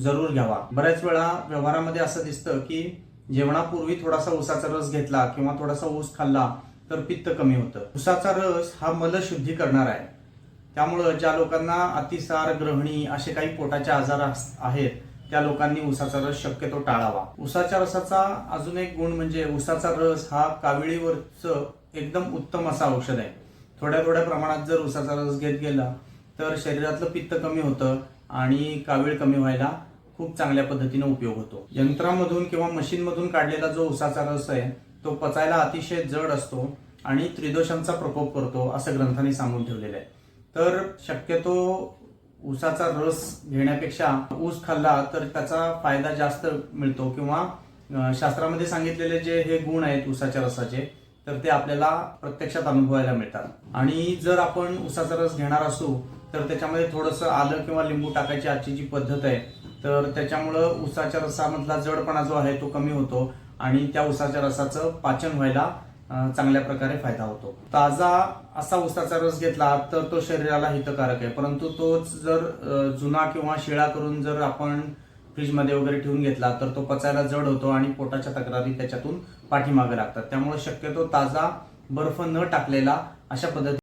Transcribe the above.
जरूर घ्यावा. बऱ्याच वेळा व्यवहारामध्ये असं दिसतं की जेवणापूर्वी थोडासा ऊसाचा रस घेतला किंवा थोडासा ऊस खाल्ला तर पित्त कमी होतं. उसाचा रस हा मलशुद्धी करणार आहे. त्यामुळं ज्या लोकांना अतिसार ग्रहणी असे काही पोटाचे आजार आहेत त्या लोकांनी उसाचा रस शक्यतो टाळावा. उसाच्या रसाचा अजून एक गुण म्हणजे उसाचा रस हा काविळीवरचं एकदम उत्तम असा औषध आहे. थोड्या थोड्या प्रमाणात जर उसाचा रस घेत गेला तर शरीरातलं पित्त कमी होतं आणि कावीळ कमी व्हायला खूप चांगल्या पद्धतीने उपयोग होतो. यंत्रामधून किंवा मशीनमधून काढलेला जो उसाचा रस आहे तो पचायला अतिशय जड असतो आणि त्रिदोषांचा प्रकोप करतो असं ग्रंथांनी सांगून ठेवलेलं आहे. तर शक्यतो ऊसाचा रस घेण्यापेक्षा ऊस खाल्ला तर त्याचा फायदा जास्त मिळतो किंवा शास्त्रामध्ये सांगितलेले जे हे गुण आहेत ऊसाच्या रसाचे तर ते आपल्याला प्रत्यक्षात अनुभवायला मिळतात. आणि जर आपण ऊसाचा रस घेणार असू तर त्याच्यामध्ये थोडंसं आलं किंवा लिंबू टाकायची आजची जी पद्धत आहे तर त्याच्यामुळं उसाच्या रसामधला जडपणा जो आहे तो कमी होतो आणि त्या उसाच्या रसाचं पाचन व्हायला चांगल्या प्रकारे फायदा होतो. ताजा असा उसाचा रस घेतला तर तो शरीराला हितकारक आहे. परंतु तोच जर जुना किंवा शिळा करून जर आपण फ्रीजमध्ये वगैरे ठेवून घेतला तर तो पचायला जड होतो आणि पोटाच्या तक्रारी त्याच्यातून पाठीमागे लागतात. त्यामुळे शक्यतो ताजा बर्फ न टाकलेला अशा पद्धती